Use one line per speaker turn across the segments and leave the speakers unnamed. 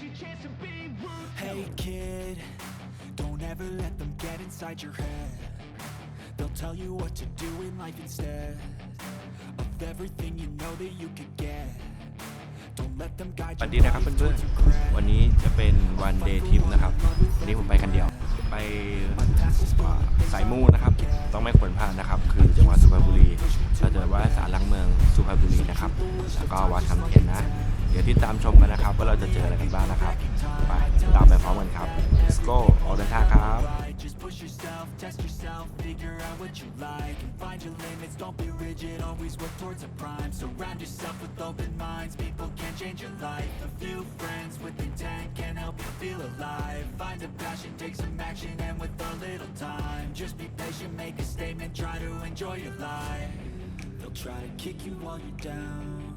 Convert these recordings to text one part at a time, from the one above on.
Hey kid, don't ever let them get inside your head. They'll tell you what to do in life instead of everything you know that you could get. Don't let them guide
สวัส
you
ดีนะครับ
right
เพื่อน
towards regret.
ๆวันนี้จะเป็นวันเดย์ทริปนะครับ วันนี้ผมไปกันเดียว ไปสายมูนะครับ ต้องไม่ควรพลาดนะครับ คือจังหวัดสุพรรณบุรีเราจะไหว้ศาลหลังเมืองสุพรรณบุรีนะครับ แล้วก็วัดคำเทียนนะ เดี๋ยวติดตามชมกันนะครับ ว่าเราจะเจออะไรกันบ้างนะครับ ไปตามไปพร้อมกันครับ let's go ออกเดินทางครับ
Just push yourself, test yourself, figure out what you like and find your limits. Don't be rigid, always work towards a prime. Surround yourself with open minds, people can change your life. A few friends with intent can help you feel alive. Find a passion, take some action, and with a little time, just be patient, make a statement, try to enjoy your life. They'll try to kick you while you're down.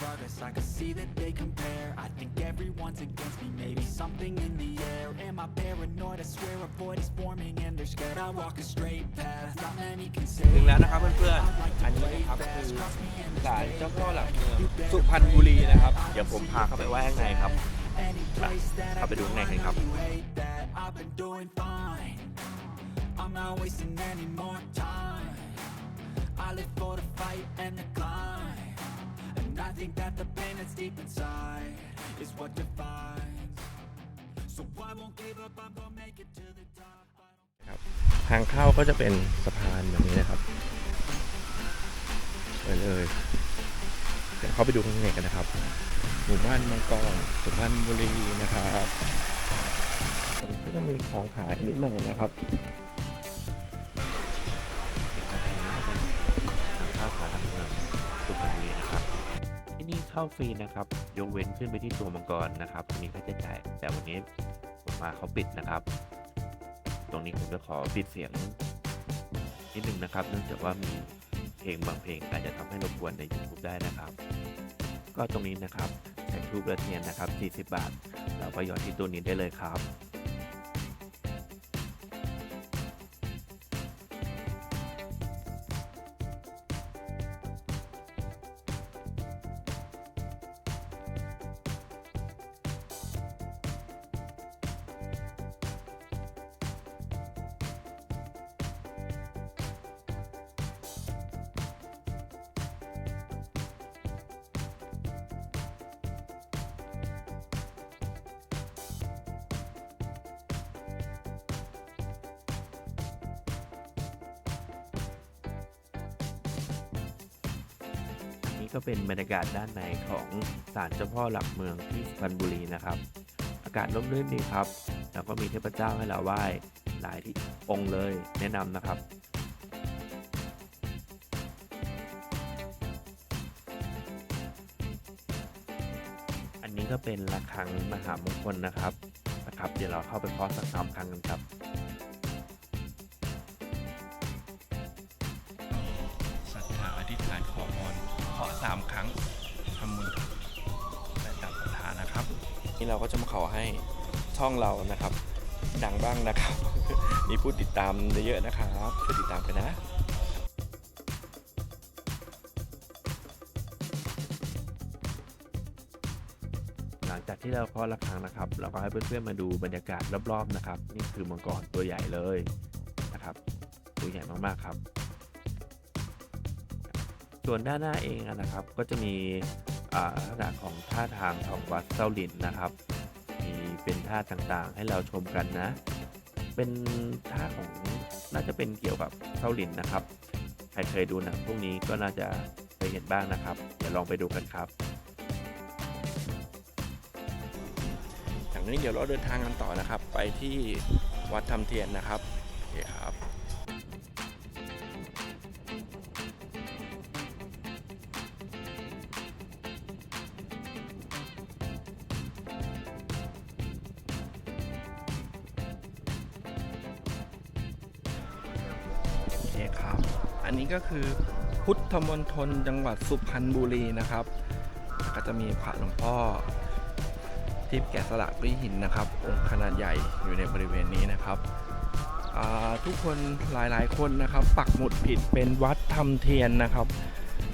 Progress, I can see that they compare I think everyone's against me, maybe something in the air Am I paranoid? I swear a void is forming and they're scared I walk a straight path, not many can say
ถึงแล้วนะครับเพื่อนๆ อันนี้นะครับคือศาลเจ้าพ่อหลักเมืองสุพรรณบุรีนะครับ เดี๋ยวผมพาเข้าไปไหว้ข้างในครับ
Any place that I
เข้าไปดูข้างในกันครับ
you hate that I've been doing fine I'm not wasting any more time I live for the fight and the climb And I think that the pain that's deep inside Is what defines So I won't give up, I'm gonna make it to the top
ทางเข้าก็จะเป็นสะพานแบบนี้นะครับไปเลยเดี๋ยวเข้าไปดูข้างในกันนะครับ หมู่บ้านมังกรสุพรรณบุรีนะครับก็จะมีของขายนิดหน่อยนะครับ เข้าฟรีนะครับ ยกเว้นขึ้นไปที่ตัวมังกรนะครับมีค่าใช้จ่าย แต่วันนี้ผมมาเขาปิดนะครับ ตรงนี้ผมจะขอปิดเสียงนิดนึงนะครับ เนื่องจากว่ามีเพลงบางเพลงอาจจะทำให้รบกวนใน YouTube ได้นะครับ ก็ตรงนี้นะครับแต่ทูบและเทียนนะครับ 40 บาท เราก็หยอดที่ตัวนี้ได้เลยครับ นี่ก็เป็นบรรยากาศด้านในของศาลเจ้าพ่อหลักเมืองที่สุพรรณบุรีนะครับ อากาศร่มรื่นดีครับ แล้วก็มีเทพเจ้าให้เราไหว้หลายที่องค์เลยแนะนำนะครับอันนี้ก็เป็นระฆังมหามงคลนะครับนะครับ เดี๋ยวเราเข้าไปเคาะสักสามครั้งกันครับ เราก็จะมาขอให้ช่องเรานะครับ ดังบ้างนะครับ มีผู้ติดตามเยอะๆนะครับช่วยติดตามกันนะหลังจากที่เราเคาะระฆังนะครับ เราก็ให้เพื่อนๆมาดูบรรยากาศรอบๆนะครับ นี่คือมังกรตัวใหญ่เลยนะครับ ตัวใหญ่มากๆครับ ส่วนด้านหน้าเองนะครับ ก็จะมี ลักษณะของท่าทางของวัดเซาหลินนะครับ มีเป็นท่าต่างๆ ให้เราชมกันนะ เป็นท่าของน่าจะเป็นเกี่ยวกับเซาหลินนะครับ ใครเคยดูหนังพวกนี้ก็น่าจะเคยเห็นบ้างนะครับ เดี๋ยวลองไปดูกันครับ
จากนี้เดี๋ยวเราเดินทางกันต่อนะครับ ไปที่วัดทำเทียนนะครับโอเคครับ ก็คือพุทธมณฑลจังหวัดสุพรรณบุรีนะครับ ก็จะมีพระหลวงพ่อที่แกะสลักด้วยหินนะครับ องค์ขนาดใหญ่อยู่ในบริเวณนี้นะครับทุกคนหลายๆ คนนะครับ ปักหมุดผิดเป็นวัดธรรมเทียนนะครับ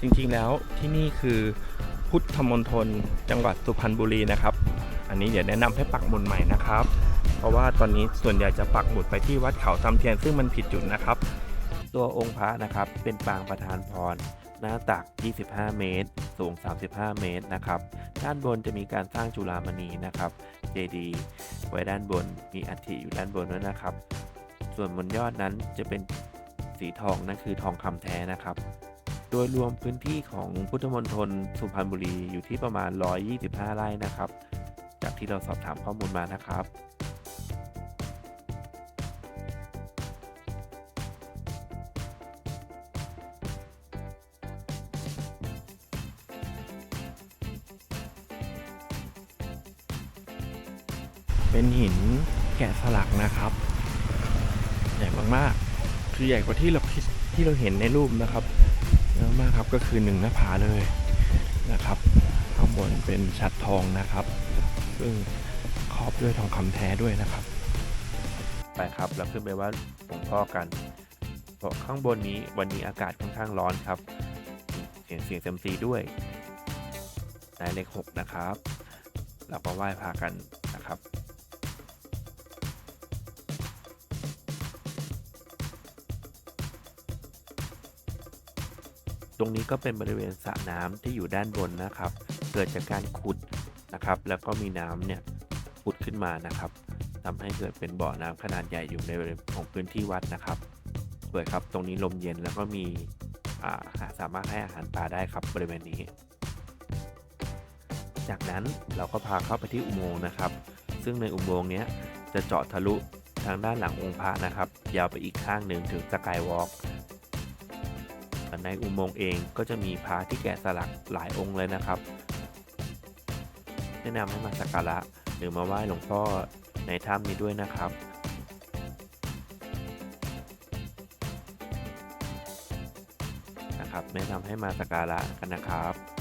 จริงๆแล้วที่นี่คือพุทธมณฑลจังหวัดสุพรรณบุรีนะครับ อันนี้เดี๋ยวแนะนำให้ปักหมุดใหม่นะครับ เพราะว่าตอนนี้ส่วนใหญ่จะปักหมุดไปที่วัดเขาธรรมเทียนซึ่งมันผิดจุดนะครับ
ตัวองค์พระนะครับเป็นปางประธานพร หน้าตัก 25 เมตร สูง 35 เมตรนะครับด้านบนจะมีการสร้างจุฬามณีนะครับเจดีย์ไว้ด้านบนมีอัฐิอยู่ด้านบนด้วยนะครับ ส่วนบนยอดนั้นจะเป็นสีทองนั่นคือทองคำแท้นะครับ โดยรวมพื้นที่ของพุทธมณฑลสุพรรณบุรีอยู่ที่ประมาณ 125 ไร่นะครับ จากที่เราสอบถามข้อมูลมานะครับ
แกะสลักนะครับ ใหญ่มากๆ คือใหญ่กว่าที่เราคิดที่เราเห็นในรูปนะครับเยอะมากครับก็คือหนึ่งหน้าผาเลยนะครับข้างบนเป็นชัดทองนะครับ ซึ่งครอบด้วยทองคำแท้ด้วยนะครับ
ไปครับเราขึ้นไปว่าหลวงพ่อกันเพราะข้างบนนี้วันนี้อากาศค่อนข้างร้อนครับ เสียงเสียงเซมซีด้วยได้เลขหกนะครับ เราก็ไหว้พากันนะครับ ตรงนี้ก็เป็นบริเวณสระน้ำที่อยู่ด้านบนนะครับ เกิดจากการขุดนะครับ แล้วก็มีน้ำเนี่ยผุดขึ้นมานะครับทำให้เกิดเป็นบ่อน้ำขนาดใหญ่อยู่ในบริเวณของพื้นที่วัดนะครับสวยครับ ตรงนี้ลมเย็นแล้วก็มีสามารถให้อาหารปลาได้ครับบริเวณนี้ จากนั้นเราก็พาเข้าไปที่อุโมงค์นะครับ ซึ่งในอุโมงค์เนี้ยจะเจาะทะลุทางด้านหลังองค์พระนะครับ ยาวไปอีกข้างหนึ่งถึงสกายวอล์ก ในอุโมงค์เองก็จะมีพระที่แกะสลักหลายองค์เลยนะครับ แนะนำให้มาสักการะหรือมาไหว้หลวงพ่อในถ้ำนี้ด้วยนะครับนะครับแนะนำให้มาสักการะกันนะครับ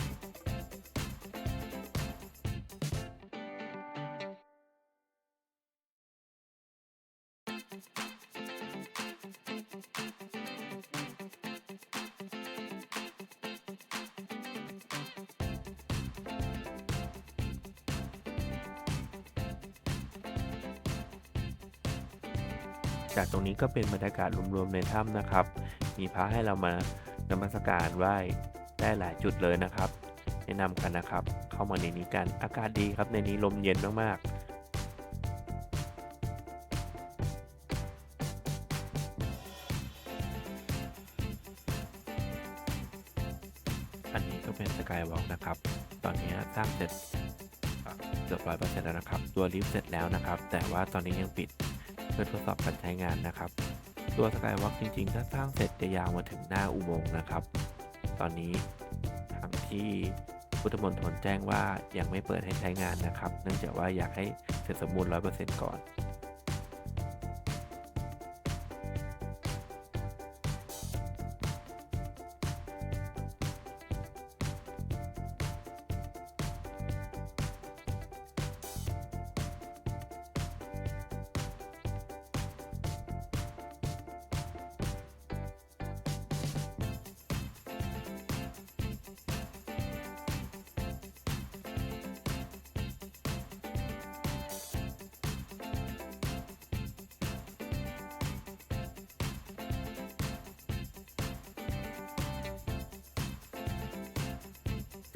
จากตรงนี้ก็เป็นบรรยากาศรวมๆในถ้ำนะครับ มีพระให้เรามานมัสการไหว้ได้หลายจุดเลยนะครับ แนะนำกันนะครับ เข้ามาในนี้กันอากาศดีครับในนี้ลมเย็นมากๆอันนี้ก็เป็นสกายวอล์กนะครับ ตอนนี้สร้างเสร็จเกือบร้อยเปอร์เซ็นต์แล้วนะครับ ตัวลิฟต์เสร็จแล้วนะครับ แต่ว่าตอนนี้ยังปิด เพื่อทดสอบการใช้งานนะครับ ตัวสกายวอล์กจริงๆ ถ้าสร้างเสร็จจะยาวมาถึงหน้าอุโมงค์นะครับ ตอนนี้ทางที่พุทธมนตรแจ้งว่ายังไม่เปิดให้ใช้งานนะครับ เนื่องจากว่าอยากให้เสร็จสมบูรณ์100%ก่อน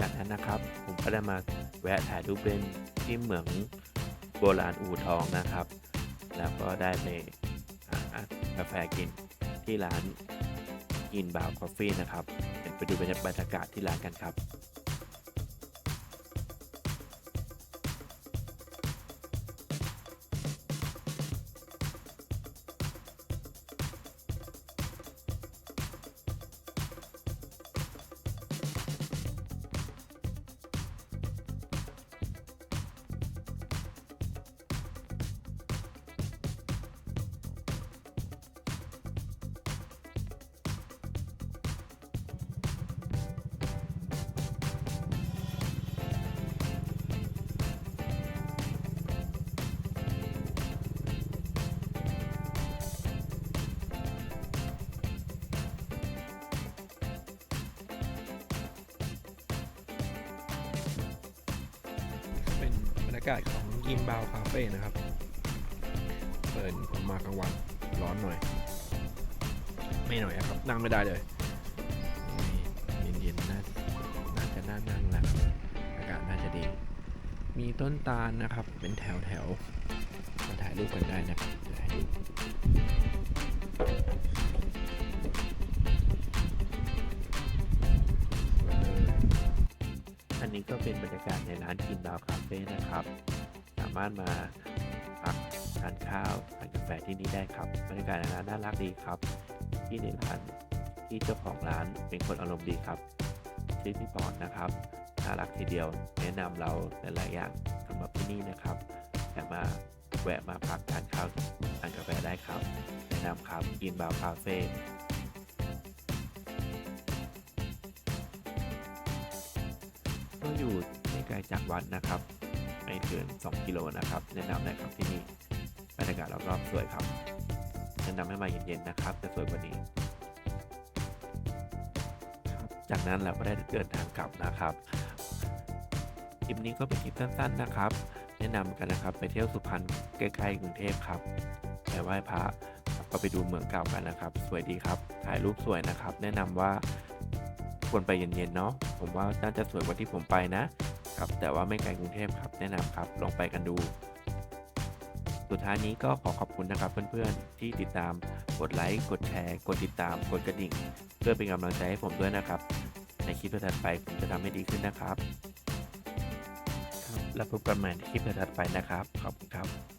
จากนั้นนะครับ ผมก็ได้มาแวะถ่ายรูปเล่นที่เหมืองโบราณอู่ทองนะครับ แล้วก็ได้ไปหากาแฟกินที่ร้านกินบาวคอฟฟี่นะครับเดี๋ยวไปดูบรรยากาศที่ร้านกันครับา
กาศของยิมบาวคาเฟ่นะครับ เปิดผมมากลางวันร้อนหน่อย ไม่หน่อยครับ นั่งไม่ได้เลย เย็นๆน่าน่าจะน่านั่งแล้วอากาศน่าจะดี มีต้นตาลนะครับ เป็นแถวแถวๆมาถ่ายรูปกันได้นะครับเดี๋ยวใอั
นนี้ก็เป็นบรรยากาศในร้านกินบาวคาเฟ่นะครับ สามารถมาพักทานข้าวทานกาแฟที่นี่ได้ครับ บรรยากาศในร้านน่ารักดีครับ ที่ในร้านที่เจ้าของร้านเป็นคนอารมณ์ดีครับชื่อพี่ปอนนะครับน่ารักทีเดียวแนะนำเราหลายๆอย่างสำหรับที่นี่นะครับแต่มาแวะมาพักทานข้าวทานกาแฟได้ครับ แนะนำครับกินบาวคาเฟ่ ก็อยู่ไม่ไกลจากวัดนะครับ ไม่เกิน 2 กิโลนะครับ แนะนำนะครับที่นี่บรรยากาศรอบๆสวยครับแนะนำให้มาเย็นๆนะครับจะสวยกว่านี้จากนั้นเราก็ได้เดินทางกลับนะครับคลิปนี้ก็เป็นคลิปสั้นๆนะครับ แนะนำกันนะครับไปเที่ยวสุพรรณใกล้ๆกรุงเทพครับไปไหว้พระก็ไปดูเมืองเก่ากันนะครับ สวยดีครับถ่ายรูปสวยนะครับ แนะนำว่า ควรไปเย็นๆเนาะผมว่าน่าจะสวยกว่าที่ผมไปนะครับแต่ว่าไม่ไกลกรุงเทพครับแนะนำครับลองไปกันดู สุดท้ายนี้ก็ขอขอบคุณนะครับเพื่อนๆที่ติดตามกดไลค์กดแชร์กดติดตามกดกระดิ่ง เพื่อเป็นกำลังใจให้ผมด้วยนะครับ ในคลิปถัดไปผมจะทำให้ดีขึ้นนะครับครับแล้วพบกันใหม่ในคลิปถัดไปนะครับขอบคุณครับ